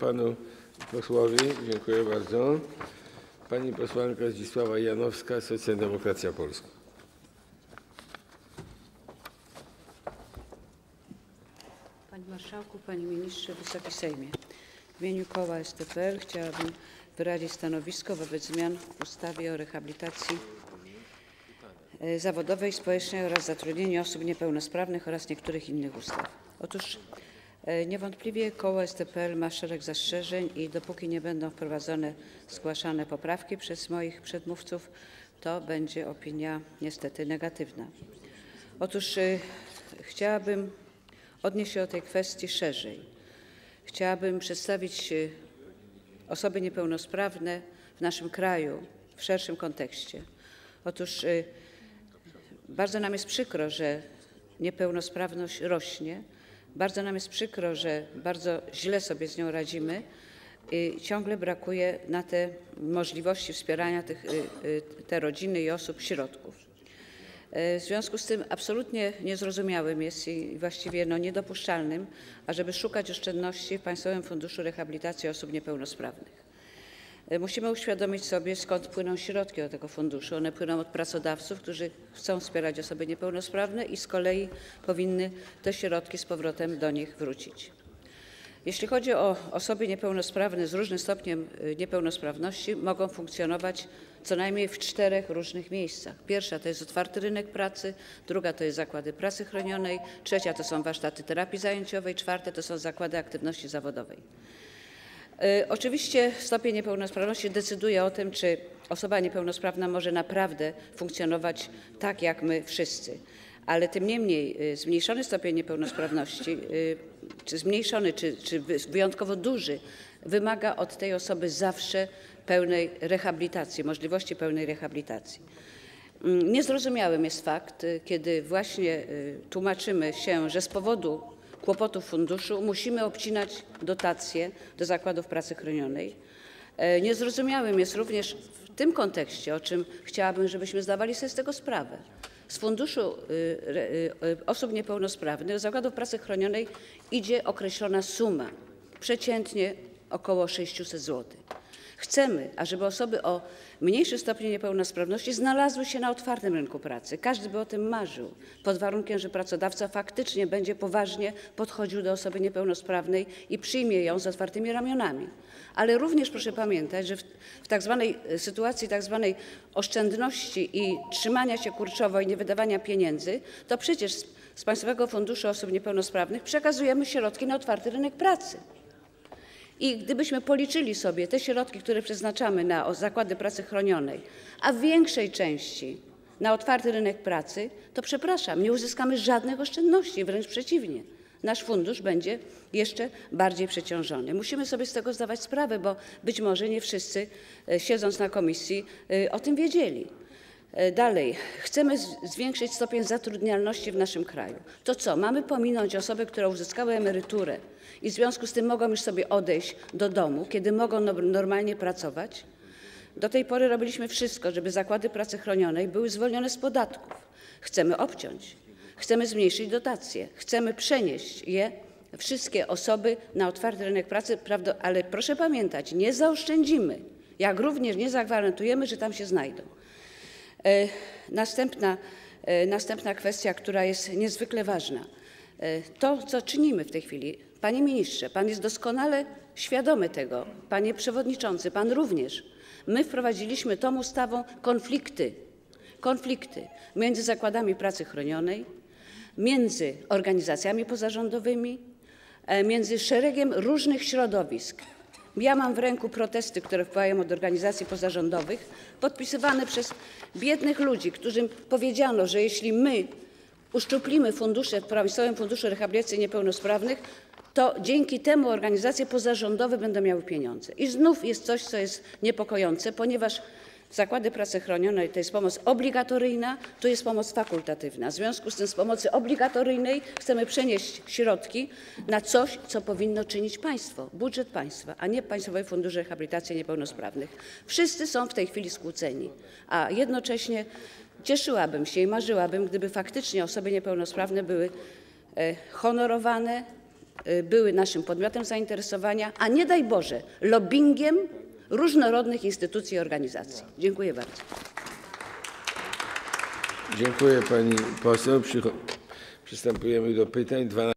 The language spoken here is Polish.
panu posłowi. Dziękuję bardzo. Pani posłanka Zdzisława Janowska, Socjaldemokracja Polska. Panie Marszałku, Panie Ministrze, Wysoki Sejmie. W imieniu koła STPL chciałabym wyrazić stanowisko wobec zmian w ustawie o rehabilitacji e, zawodowej, społecznej oraz zatrudnieniu osób niepełnosprawnych oraz niektórych innych ustaw. Otóż niewątpliwie koło STPL ma szereg zastrzeżeń i dopóki nie będą wprowadzone zgłaszane poprawki przez moich przedmówców, to będzie opinia niestety negatywna. Otóż e, chciałabym odnieść się do tej kwestii szerzej. Chciałabym przedstawić e, osoby niepełnosprawne w naszym kraju w szerszym kontekście. Otóż e, bardzo nam jest przykro, że niepełnosprawność rośnie. Bardzo nam jest przykro, że bardzo źle sobie z nią radzimy i ciągle brakuje na te możliwości wspierania tych, y, y, te rodziny i osób środków. E, W związku z tym absolutnie niezrozumiałym jest i właściwie no, niedopuszczalnym, ażeby szukać oszczędności w Państwowym Funduszu Rehabilitacji Osób Niepełnosprawnych. E, Musimy uświadomić sobie, skąd płyną środki do tego funduszu. One płyną od pracodawców, którzy chcą wspierać osoby niepełnosprawne i z kolei powinny te środki z powrotem do nich wrócić. Jeśli chodzi o osoby niepełnosprawne z różnym stopniem y, niepełnosprawności, mogą funkcjonować co najmniej w czterech różnych miejscach. Pierwsza to jest otwarty rynek pracy, druga to jest zakłady pracy chronionej, trzecia to są warsztaty terapii zajęciowej, czwarte to są zakłady aktywności zawodowej. Y, Oczywiście stopień niepełnosprawności decyduje o tym, czy osoba niepełnosprawna może naprawdę funkcjonować tak jak my wszyscy. Ale tym niemniej y, zmniejszony stopień niepełnosprawności, y, czy zmniejszony, czy, czy wy- wyjątkowo duży, wymaga od tej osoby zawsze pełnej rehabilitacji, możliwości pełnej rehabilitacji. Mm, Niezrozumiałym jest fakt, kiedy właśnie tłumaczymy się, że z powodu kłopotów funduszu musimy obcinać dotacje do zakładów pracy chronionej. E, Niezrozumiałym jest również w tym kontekście, o czym chciałabym, żebyśmy zdawali sobie z tego sprawę. Z funduszu y, y, y, osób niepełnosprawnych zakładów pracy chronionej idzie określona suma, przeciętnie około 600 zł. Chcemy, ażeby osoby o mniejszym stopniu niepełnosprawności znalazły się na otwartym rynku pracy. Każdy by o tym marzył, pod warunkiem, że pracodawca faktycznie będzie poważnie podchodził do osoby niepełnosprawnej i przyjmie ją z otwartymi ramionami. Ale również proszę pamiętać, że w, w tak zwanej e, sytuacji tak zwanej oszczędności i trzymania się kurczowo i niewydawania pieniędzy, to przecież z, z Państwowego Funduszu Osób Niepełnosprawnych przekazujemy środki na otwarty rynek pracy. I gdybyśmy policzyli sobie te środki, które przeznaczamy na zakłady pracy chronionej, a w większej części na otwarty rynek pracy, to przepraszam, nie uzyskamy żadnych oszczędności, wręcz przeciwnie. Nasz fundusz będzie jeszcze bardziej przeciążony. Musimy sobie z tego zdawać sprawę, bo być może nie wszyscy, e, siedząc na komisji, e, o tym wiedzieli. E, Dalej, chcemy zwiększyć stopień zatrudnialności w naszym kraju. To co, mamy pominąć osoby, które uzyskały emeryturę i w związku z tym mogą już sobie odejść do domu, kiedy mogą no- normalnie pracować? Do tej pory robiliśmy wszystko, żeby zakłady pracy chronionej były zwolnione z podatków. Chcemy obciąć, chcemy zmniejszyć dotacje, chcemy przenieść je, wszystkie osoby na otwarty rynek pracy, ale proszę pamiętać, nie zaoszczędzimy, jak również nie zagwarantujemy, że tam się znajdą. E, Następna, e, następna kwestia, która jest niezwykle ważna. E, To, co czynimy w tej chwili. Panie ministrze, pan jest doskonale świadomy tego, panie przewodniczący, pan również. My wprowadziliśmy tą ustawą konflikty, konflikty między zakładami pracy chronionej, między organizacjami pozarządowymi, między szeregiem różnych środowisk. Ja mam w ręku protesty, które wpływają od organizacji pozarządowych, podpisywane przez biednych ludzi, którym powiedziano, że jeśli my uszczuplimy fundusze w Państwowym Funduszu Rehabilitacji Niepełnosprawnych, to dzięki temu organizacje pozarządowe będą miały pieniądze. I znów jest coś, co jest niepokojące, ponieważ zakłady pracy chronionej to jest pomoc obligatoryjna, tu jest pomoc fakultatywna. W związku z tym z pomocy obligatoryjnej chcemy przenieść środki na coś, co powinno czynić państwo, budżet państwa, a nie Państwowy Fundusz Rehabilitacji Niepełnosprawnych. Wszyscy są w tej chwili skłóceni, a jednocześnie cieszyłabym się i marzyłabym, gdyby faktycznie osoby niepełnosprawne były e, honorowane, y, były naszym podmiotem zainteresowania, a nie daj Boże, lobbyingiem różnorodnych instytucji i organizacji. Dziękuję bardzo. Dziękuję pani poseł. Przystępujemy do pytań. 12